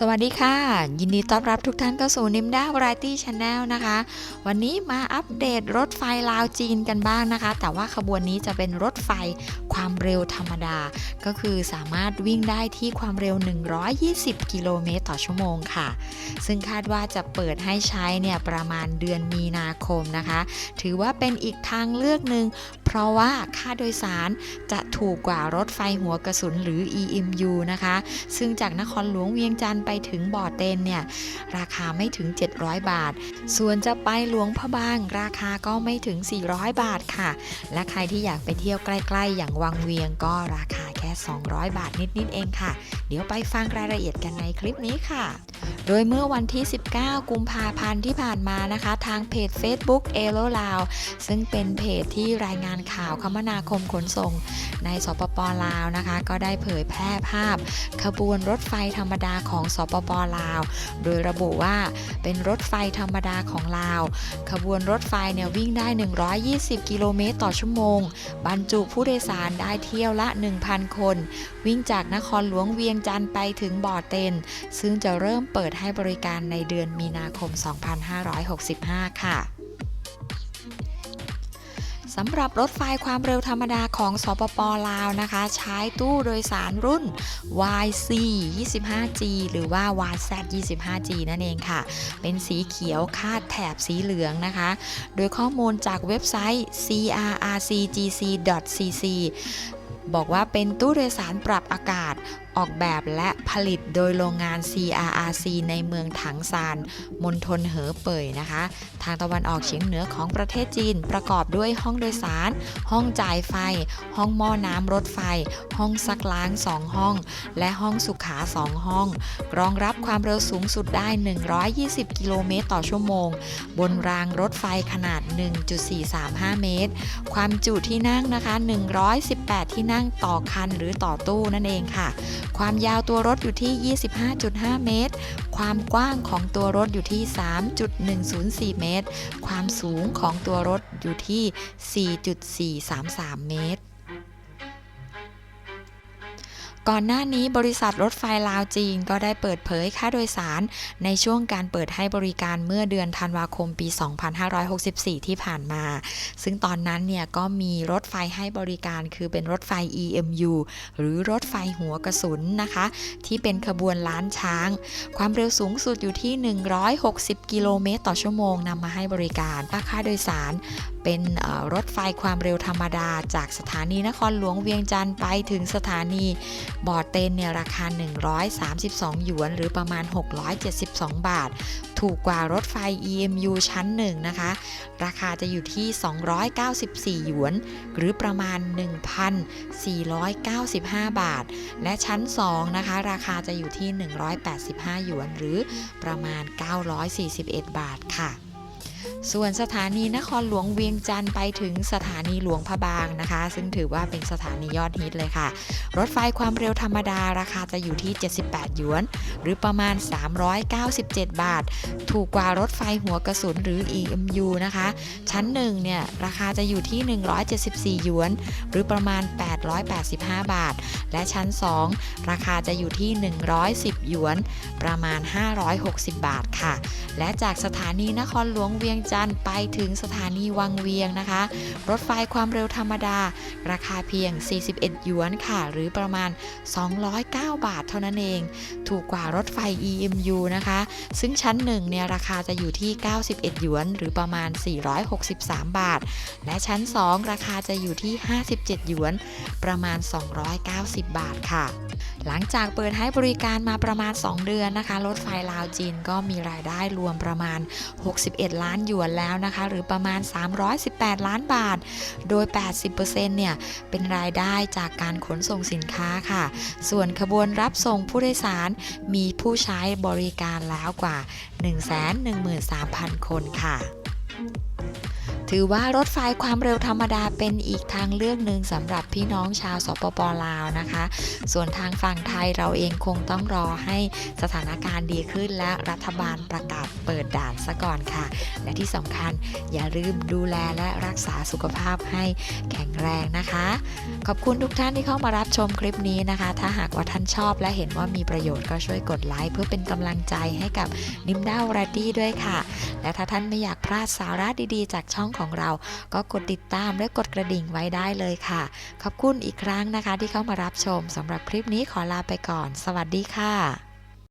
สวัสดีค่ะ ยินดีต้อนรับทุกท่านเข้าสู่นิมด้าวรตี้ชาแนลนะคะ วันนี้มาอัปเดตรถไฟลาวจีนกันบ้างนะคะ แต่ว่าขบวนนี้จะเป็นรถไฟความเร็วธรรมดา ก็คือสามารถวิ่งได้ที่ความเร็ว 120 กิโลเมตรต่อชั่วโมงค่ะ ซึ่งคาดว่าจะเปิดให้ใช้เนี่ยประมาณเดือนมีนาคมนะคะ ถือว่าเป็นอีกทางเลือกหนึ่ง เพราะว่าค่าโดยสารจะถูกกว่ารถไฟหัวกระสุนหรือ EMU นะคะ ซึ่งจากนครหลวงเวียงจันทร์ไปถึงบ่อเต็นเนี่ย ราคาไม่ถึง 700 บาท ส่วนจะไปหลวงพระบาง ราคาก็ไม่ถึง 400 บาทค่ะ และใครที่อยากไปเที่ยวใกล้ ๆ อย่างวังเวียงก็ราคา ค่200 บาทนิดๆเองค่ะ เดี๋ยวไปฟังรายละเอียดกันในคลิปนี้ค่ะ โดยเมื่อวันที่ 19 กุมภาพันธ์ที่ผ่านมานะคะ ทางเพจ Facebook เอโลลาวซึ่งเป็นเพจที่รายงานข่าวคมนาคมขนส่ง ในสปปลาวนะคะ ก็ได้เผยแพร่ภาพ ขบวนรถไฟธรรมดาของสปปลาว โดยระบุว่าเป็นรถไฟธรรมดาของลาว ขบวนรถไฟเนี่ยวิ่งได้ 120 กิโลเมตรต่อชั่วโมง บรรจุผู้โดยสารได้เที่ยวละ 1,000 คน วิ่งจากนครหลวงเวียงจันทร์ไปถึงบ่อเต็น ซึ่งจะเริ่มเปิดให้บริการในเดือนมีนาคม 2565 ค่ะสำหรับรถไฟความเร็วธรรมดาของสปปลาวนะคะ ใช้ตู้โดยสารรุ่น YC 25G หรือว่า YZ 25G นั่นเองค่ะ เป็นสีเขียวคาดแถบสีเหลืองนะคะ โดยข้อมูลจากเว็บไซต์ crrcgc.cc บอกว่าเป็นตู้โดยสารปรับอากาศ ออกแบบและผลิตโดยโรงงาน CRRC ในเมืองถังซาน มณฑลเหอเป่ยนะคะ ทางตะวันออกเฉียงเหนือของประเทศจีน ประกอบด้วยห้องโดยสาร ห้องจ่ายไฟ ห้องหม้อน้ำรถไฟ ห้องซักล้าง 2 ห้อง และห้องสุขา 2 ห้อง รองรับความเร็วสูงสุดได้ 120 กิโลเมตรต่อชั่วโมง บนรางรถไฟขนาด 1.435 เมตร ความจุที่นั่งนะคะ 118 ที่นั่งต่อคันหรือต่อตู้นั่นเองค่ะความยาวตัวรถอยู่ที่ 25.5 เมตร ความกว้างของตัวรถอยู่ที่ 3.104 เมตร ความสูงของตัวรถอยู่ที่ 4.433 เมตร ก่อนหน้านี้บริษัทรถไฟลาวจีนก็ได้เปิดเผยค่าโดยสาร ในช่วงการเปิดให้บริการเมื่อเดือนธันวาคมปี 2564 ที่ผ่านมา ซึ่งตอนนั้นเนี่ยก็มีรถไฟให้บริการคือเป็นรถไฟ EMU หรือรถไฟหัวกระสุนนะคะ ที่เป็นขบวนล้านช้าง ความเร็วสูงสุดอยู่ที่ 160 กิโลเมตรต่อชั่วโมงนำมาให้บริการราคาโดยสารเป็นรถไฟความเร็วธรรมดา จากสถานีนครหลวงเวียงจันทร์ไปถึงสถานีบ่อเตนเนี่ยราคา 132 หยวน หรือประมาณ 672 บาท ถูกกว่ารถไฟ EMU ชั้น 1 นะคะ ราคาจะอยู่ที่ 294 หยวน หรือประมาณ 1,495 บาท และชั้น 2 นะคะ ราคาจะอยู่ที่ 185 หยวน หรือประมาณ 941 บาทค่ะ ส่วนสถานีนครหลวงเวียงจันทร์ไปถึงสถานีหลวงพระบางนะคะ ซึ่งถือว่าเป็นสถานียอดฮิตเลยค่ะ รถไฟความเร็วธรรมดาราคาจะอยู่ที่ 78 หยวน หรือประมาณ 397 บาท ถูกกว่ารถไฟหัวกระสุนหรือ EMU นะคะ ชั้น1เนี่ยราคาจะอยู่ที่ 174 หยวน หรือประมาณ 885 บาท และชั้น 2 ราคาจะอยู่ที่ 110 หยวน ประมาณ 560 บาทค่ะ และจากสถานีนครหลวงเวียงจันทร์ไปถึงสถานีวังเวียงนะคะ รถไฟความเร็วธรรมดา ราคาเพียง 41 หยวนค่ะ หรือประมาณ 209 บาทเท่านั้นเอง ถูกกว่ารถไฟ EMU นะคะ ซึ่งชั้น1เนี่ยราคาจะอยู่ที่ 91 หยวน หรือประมาณ 463 บาท และชั้น 2 ราคาจะอยู่ที่ 57 หยวน ประมาณ 290 บาทค่ะ หลังจากเปิดให้บริการมาประมาณ 2 เดือนนะคะ รถไฟลาวจีนก็มีรายได้รวมประมาณ 61 ล้านหยวนแล้วนะคะ หรือประมาณ 318 ล้านบาท โดย 80%เนี่ย เป็นรายได้จากการขนส่งสินค้าค่ะ ส่วนขบวนรับส่งผู้โดยสารมีผู้ใช้บริการแล้วกว่า 113,000 คนค่ะ ถือว่ารถไฟความเร็วธรรมดาเป็นอีกทางเลือกหนึ่งสำหรับพี่น้องชาวสปปลาวนะคะ ส่วนทางฝั่งไทยเราเองคงต้องรอให้สถานการณ์ดีขึ้นและรัฐบาลประกาศเปิดด่านซะก่อนค่ะ และที่สำคัญอย่าลืมดูแลและรักษาสุขภาพให้แข็งแรงนะคะ ขอบคุณทุกท่านที่เข้ามารับชมคลิปนี้นะคะ ถ้าหากว่าท่านชอบและเห็นว่ามีประโยชน์ก็ช่วยกดไลค์เพื่อเป็นกำลังใจให้กับนิมด้าวราดี้ด้วยค่ะ และถ้าท่านไม่อยากพลาดสาระดีๆ จากช่องของเรา ก็กดติดตามและกดกระดิ่งไว้ได้เลยค่ะ ขอบคุณอีกครั้งนะคะ ที่เข้ามารับชมสำหรับคลิปนี้ขอลาไปก่อน สวัสดีค่ะ